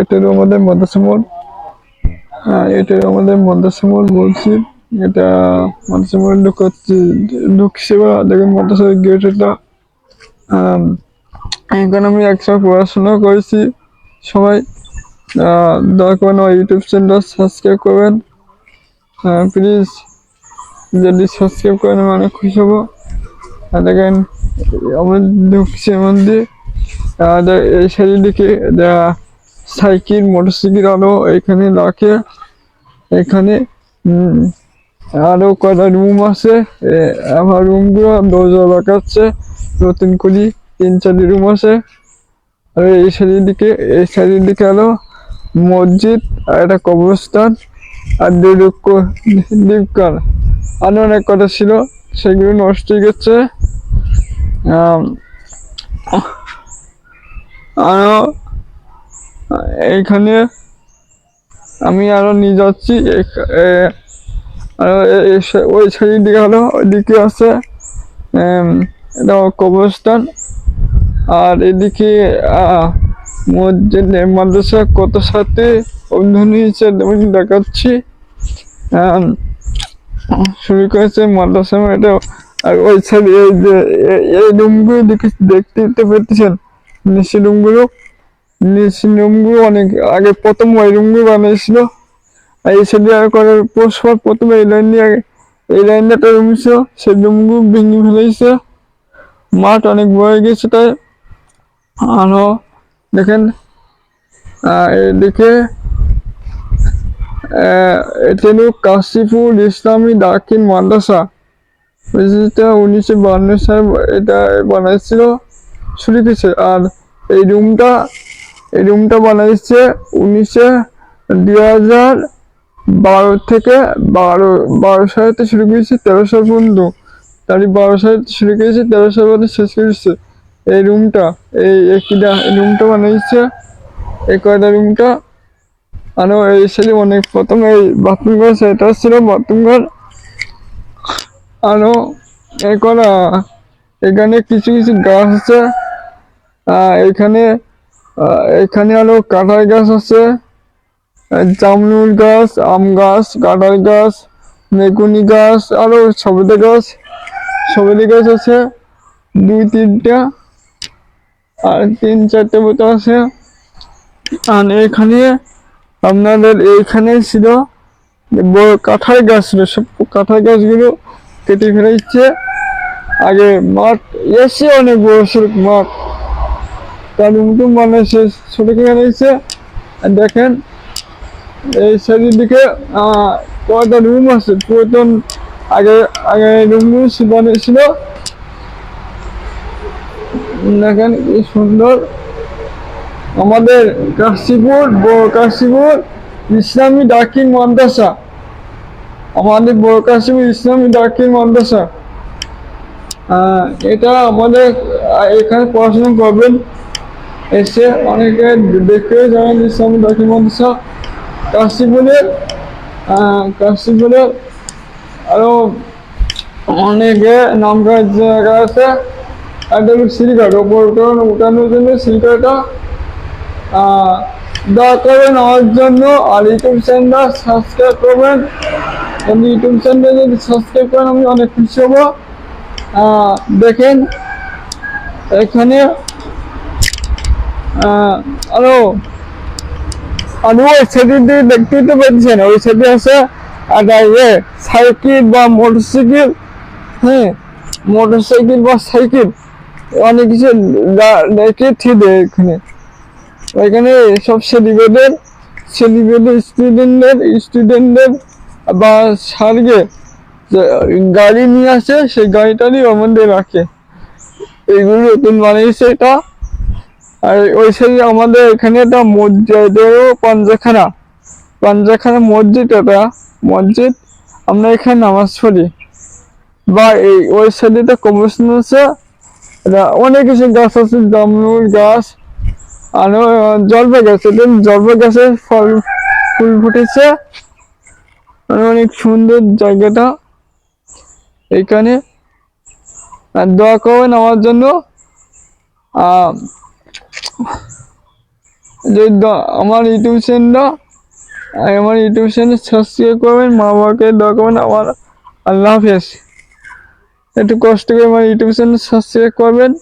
এটা আমাদের মাদ্রাসা মোড় হ্যাঁ এটা আমাদের মাদ্রাসা মোড় বলছি। এটা মাদ্রাসা মোড় ঢুকাচ্ছি ঢুকছে বা দেখুন মাদ্রাসার গেট এটা এখানে আমি একসময় পড়াশোনা করেছি। সবাই আহ, দয়া করে আমার ইউটিউব চ্যানেলটা সাবস্ক্রাইব করবেন। হ্যাঁ প্লিজ যদি সাবস্ক্রাইব করেন আমি অনেক খুশি হব। দেখেন আমরা ঢুকছি এর মধ্যে এই চারিদিকে দে- সাইকেল মোটরসাইকেল আরও এখানে রাখে। এখানে আরও কয়টা রুম আছে? আমার রুমগুলো দরজা রাখাচ্ছে নতুন করে তিন চারটি রুম আছে। আর এই চারিদিকে এই চারিদিকে আরও মসজিদ আর একটা কবরস্থান আর দুর্গ দ্বীপকার আরও অনেক কথা ছিল সেগুলো নষ্ট হয়ে গেছে। আম, এইখানে আমি আরও নিয়ে যাচ্ছি ওই সাইড দিকে হলো, ওইদিকে আছে এটা কবরস্থান। আর এদিকে মসজিদ মাদ্রাসা কত সাথে অধ্যয়ন হয়েছে আমি দেখাচ্ছি। শুরু করেছে মাদ্রাসা এটা, আর ওই সাইড এই যে এই রুমগুলো দেখে, দেখতে পেতেছেন নিচে রুমগুলো। রুমগুলো অনেক আগে প্রথম ওই রুমগুলো বানিয়েছিল। আর এই সাইডে আর করার পর প্রথম এই লাইন দিয়ে এই লাইনটা একটা রুম ছিল সেই রুমগুলো ভেঙে ফেলেছে। মাঠ অনেক বড় হয়ে গেছে তাই। আরও দেখেন এদিকে আহ, এটা হলো কাশিপুর ইসলামী দাকিন মাদ্রাসা। উনিশশো বান্ন সালে এটা বানাইছিল শুরু আর এই রুমটা এই রুমটা বানাইছে উনিশে দুই হাজার বারো থেকে বারো বারো সাল থেকে শুরু করেছে, তেরো সাল পর্যন্ত। তারই বারো সাল শুরু করেছে, তেরো সাল পর্যন্ত শেষ করেছে। এই রুমটা এই একইটা এই রুমটা বানাইছে এই কয়টা রুমটা আরও এই সাইডে অনেক, প্রথম এই বাথরুম ঘর, সেটা ছিল বাথরুম ঘর। আরও এই করা এখানে কিছু কিছু গাছ আছে। এখানে এখানে আরও কাঁঠাল গাছ আছে। জামরুল গাছ, আম গাছ, কাঁঠাল গাছ মেগুনি গাছ, আরও সবেদা গাছ সবেদা গাছ আছে। দুই, তিনটা, আর তিন, চারটে মতো আছে। আর এখানে আপনাদের এইখানে ছিল বড় কাঁঠাল গাছ ছিল। সব কাঁঠাল গাছগুলো কেটে ফেলেছে। আগে মাঠ, এসে অনেক বড় মাঠ। তার রুমটুম বানাইছে ছোট করে বানাইছে দেখেন, এই সাইডের দিকে কয়টা রুম আছে? পুরাতন আগে আগে রুমগুলো ছিল বানিয়েছিল। দেখেন কি সুন্দর। আমাদের কাশীপুর কাশীপুর, ইসলামী ডাকিং মাদ্রাসা। আমাদের বড় কাশীপুর, ইসলামী ডাকিং মাদ্রাসা। এটা আমাদের এখানে পড়াশোনা করবেন। এসে অনেকে দেখে যাবেন ইসলামী মাদ্রাসা কাশীপুরের কাশীপুরের আরও অনেকে নাম জায়গা আছে একটা সিলিকাট ওপর উঠানো উঠানোর জন্য সিলিকাটা আহ, দয়া করে নেওয়ার জন্য আর ইউটিউব চ্যানেলটা সাবস্ক্রাইব করবেন। আমি ইউটিউব চ্যানেল যদি সাবস্ক্রাইব করেন আমি অনেক খুশি হব। দেখেন এখানে আরও, আর ওই দিয়ে দেখতেই তো পাচ্ছেন, ওই সেদিন আছে আর ইয়ে সাইকেল বা মোটরসাইকেল হ্যাঁ মোটরসাইকেল বা সাইকেল, অনেক কিছু রেখে থিয়ে এখানে। এখানে সব সেলিব্রেটের সেলিব্রেটের স্টুডেন্টদের স্টুডেন্টদের বা সার্গে গাড়ি নিয়ে আসে, সেই গাড়িটারই মধ্যে রাখে। এইগুলো নতুন বানিয়েছে এটা। আর ওই সাইডে আমাদের এখানে একটা মসজিদেরও পাঞ্জাখানা। পাঞ্জাখানা মসজিদ এটা মসজিদ। আমরা এখানে নামাজ পড়ি। বা এই ওই সাইডে কবরস্থান আছে। অনেক কিছু গাছ আছে, জামরুল গাছ, আর জলপা গাছ এটা জলপা গাছের ফল, ফুল ফুটেছে। অনেক সুন্দর জায়গাটা এইখানে দোয়া করবেন আমার জন্য। যদি আমার ইউটিউব চ্যানেলটা আমার ইউটিউব চ্যানেল সাবস্ক্রাইব করবেন, মা বাবাকে দোয়া করবেন, আমার আল্লাহ হাফেজ। একটু কষ্ট করে আমার ইউটিউব চ্যানেল সাবস্ক্রাইব করবেন।